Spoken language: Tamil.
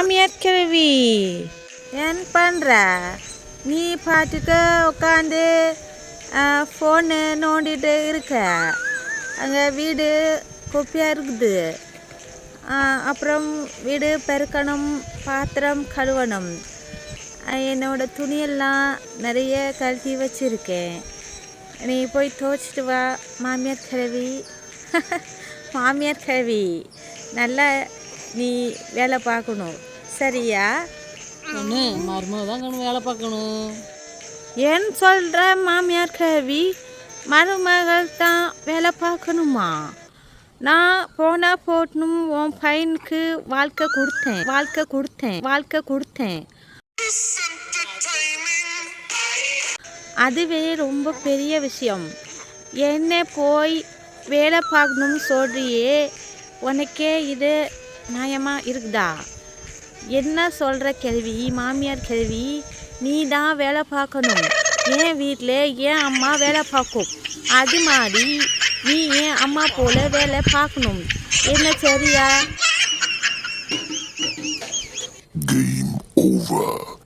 மாமியார் கிழவி. ஏன் பண்ணுற நீ பாட்டுக்கு உட்காந்து ஃபோனு நோண்டிட்டு இருக்க. அங்கே வீடு குப்பையாக இருக்குது. அப்புறம் வீடு பெருக்கணும் பாத்திரம் கழுவணும். என்னோடய துணியெல்லாம் நிறைய கழட்டி வச்சுருக்கேன். நீ போய் துவைச்சிட்டு வா மாமியார் கிழவி. மாமியார் கிழவி நல்லா நீ வேலை பார்க்கணும். சரியா? கண்ணு மருமக தான் கண்ணு வேலை பார்க்கணும். ஏன் சொல்கிற மாமியார் கிழவி மருமகள் தான் வேலை பார்க்கணுமா? நான் போனா போட்டணும் உன் பையனுக்கு வாழ்க்கை கொடுத்தேன். வாழ்க்கை கொடுத்தேன். வாழ்க்கை கொடுத்தேன். அதுவே ரொம்ப பெரிய விஷயம். என்ன போய் வேலை பார்க்கணும்னு சொல்றியே உனக்கே இது நியாயமா இருக்குதா? என்ன சொல்கிற கேள்வி மாமியார் கேள்வி நீ தான் வேலை பார்க்கணும். என் வீட்டில் ஏன் அம்மா வேலை பார்க்கும். அது மாதிரி நீ ஏன் அம்மா போல வேலை பார்க்கணும். என்ன சரியா? Game over.